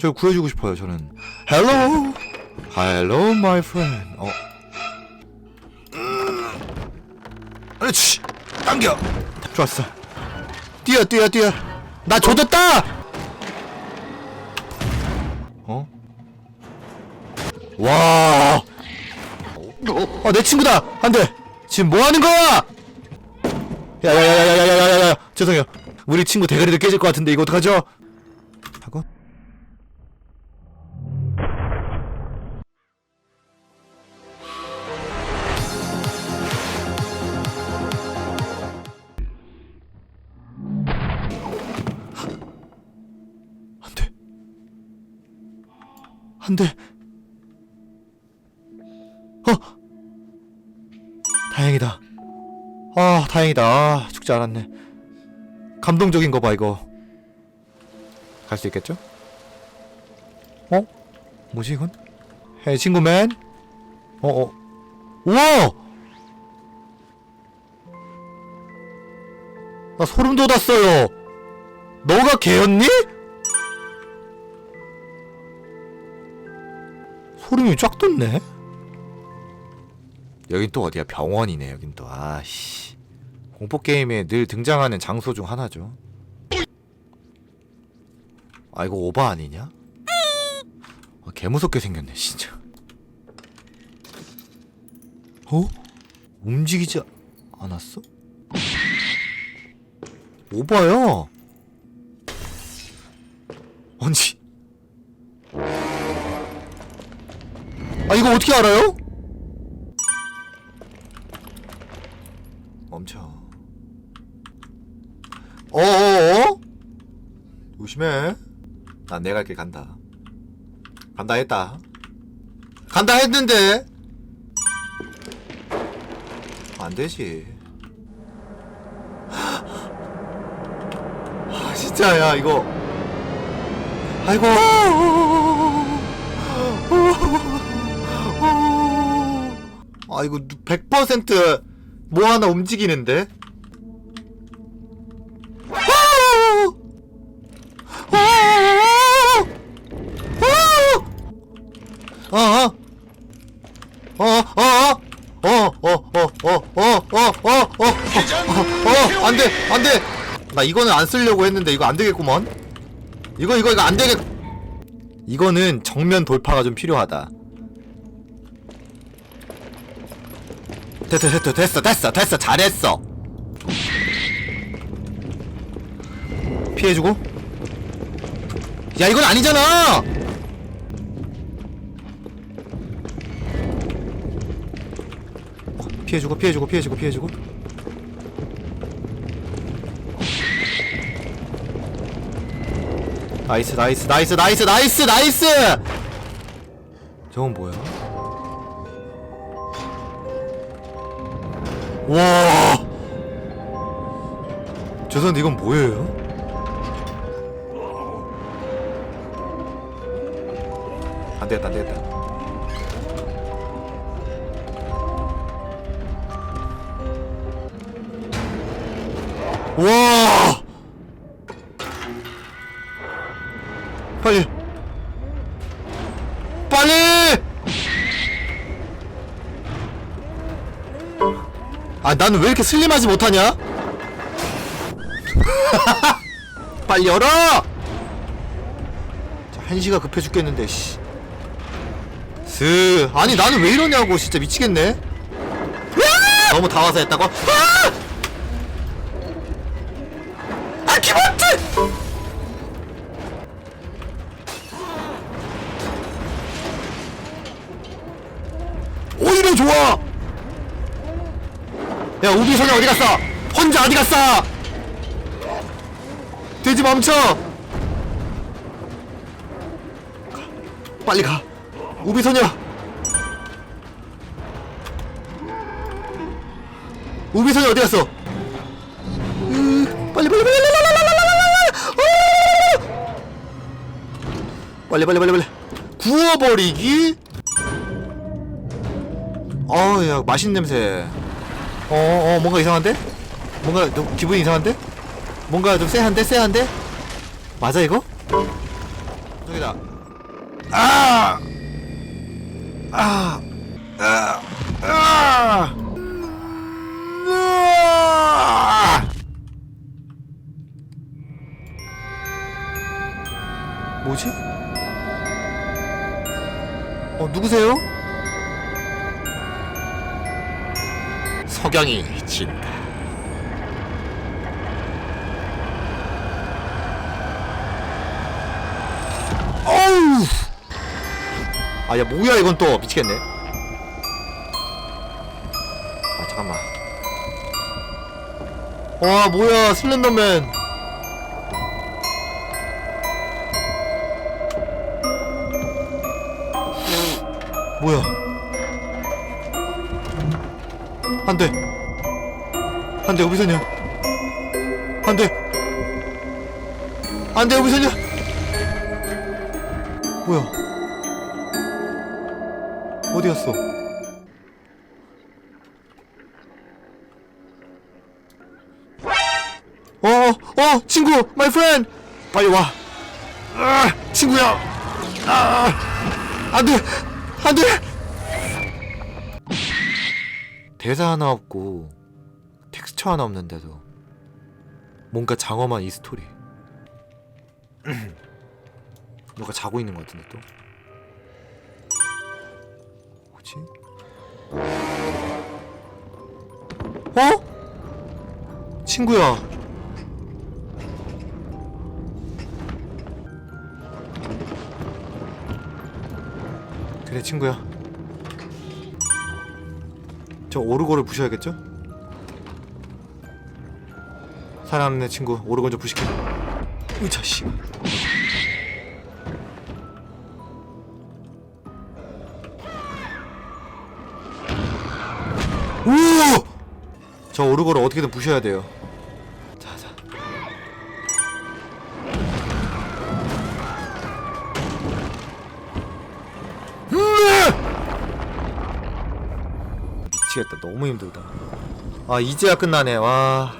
저 구해주고 싶어요 저는 Hello Hello my friend 어 그렇지 당겨 좋았어 뛰어 뛰어 뛰어 나 조졌다 어? 와 어, 내 친구다! 안 돼! 지금 뭐 하는 거야! 야야야야야야야야야! 죄송해요. 우리 친구 대가리도 깨질 것 같은데 이거 어떡하죠? 안 돼. 어! 다행이다. 아, 다행이다. 아, 죽지 않았네. 감동적인 거 봐, 이거. 갈 수 있겠죠? 어? 뭐지, 이건? 헤이, 친구맨? 어, 어. 우와! 나 소름 돋았어요! 너가 걔였니? 소름이 쫙 돋네? 여긴 또 어디야? 병원이네, 여긴 또. 아씨. 공포 게임에 늘 등장하는 장소 중 하나죠. 아, 이거 오바 아니냐? 아, 개 무섭게 생겼네, 진짜. 어? 움직이지 않았어? 오바야! 아니. 아, 이거 어떻게 알아요? 멈춰. 어어어? 조심해. 난 내가 길 간다. 간다 했다. 간다 했는데. 안 되지. 아 진짜 야 이거. 아이고. 아 이거 100%뭐 하나 움직이는데? 어, 어, 어, 어, 어, 어, 어, 어, 어, 어, 어, 어, 어, 어, 안 돼, 안 돼. 나 이거는 안 쓰려고 했는데 이거 안 되겠구먼. 이거, 이거, 이거 안 되겠. 이거는 정면 돌파가 좀 필요하다. 됐어, 됐어, 됐어, 됐어, 됐어, 잘했어. 피해주고. 야, 이건 아니잖아. 어, 피해주고, 피해주고, 피해주고, 피해주고. 나이스, 나이스, 나이스, 나이스, 나이스, 나이스. 저건 뭐야? 와. 죄송한데 이건 뭐예요? 안 되겠다, 안 되겠다. 와. 아, 나는 왜 이렇게 슬림하지 못하냐? 빨리 열어! 자, 한시가 급해 죽겠는데, 씨. 스. 아니, 나는 왜 이러냐고, 진짜 미치겠네. 너무 다 와서 했다고? 아! 아, 우비 소녀 어디 갔어? 혼자 어디 갔어? 돼지 멈춰! 가. 빨리 가 우비 소녀 우비 소녀 어디 갔어? 으, 빨리 빨리 빨리 빨리 빨리 빨리 빨리 구워버리기 어우 야 맛있는 냄새 어 어 뭔가 이상한데? 뭔가 좀 기분이 이상한데? 뭔가 좀 쎄한데 쎄한데? 맞아 이거? 저기다. 아! 아! 아! 아! 으아! 뭐지? 어, 누구세요? 석양이 진다. 어우! 아, 야, 뭐야, 이건 또. 미치겠네. 아, 잠깐만. 와, 뭐야, 슬렌더맨. 뭐야. 안 돼. 안 돼, 여기서냐. 안 돼. 안 돼, 여기서냐. 뭐야? 어디 갔어? 어, 어, 친구, my friend, 빨리 와. 아, 친구야. 아, 안 돼, 안 돼. 대사 하나 없고 텍스처 하나 없는데도 뭔가 장엄한 이 스토리. 누가 자고 있는 것 같은데 또 뭐지? 어? 친구야 그래 친구야 저 오르골을 부셔야겠죠? 사랑하는 내 친구 오르골 좀 부실게 으차 씨 오! 저 오르골을 어떻게든 부셔야 돼요. 미치겠다. 너무 힘들다. 아, 이제야 끝나네. 와.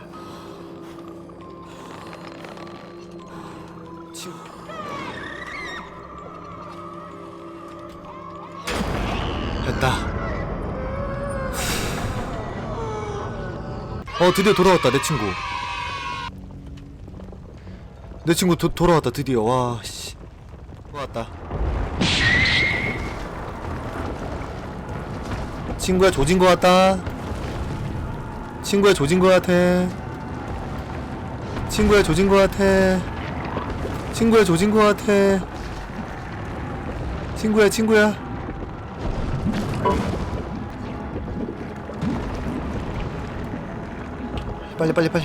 친- 됐다. 어 드디어 돌아왔다 내 친구 내 친구 도, 돌아왔다 드디어 와씨 돌아왔다 친구야 조진 거 같다. 친구야 조진 거 같아. 친구야 조진 거 같아. 친구야 조진 거 같아. 친구야 친구야. 빨리 빨리 빨리.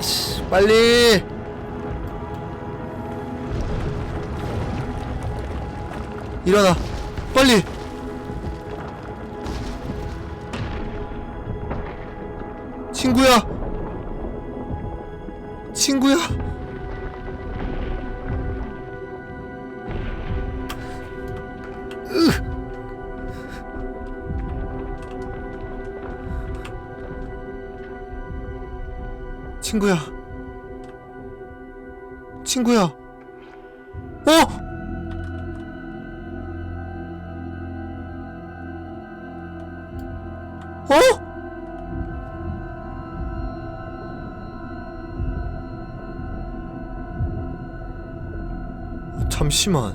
씨, 빨리. 일어나 빨리 친구야 친구야 친구야. 친구야. 어? 어? 잠시만.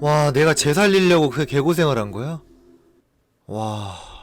와, 내가 재 살리려고 그 개고생을 한 거야? 와.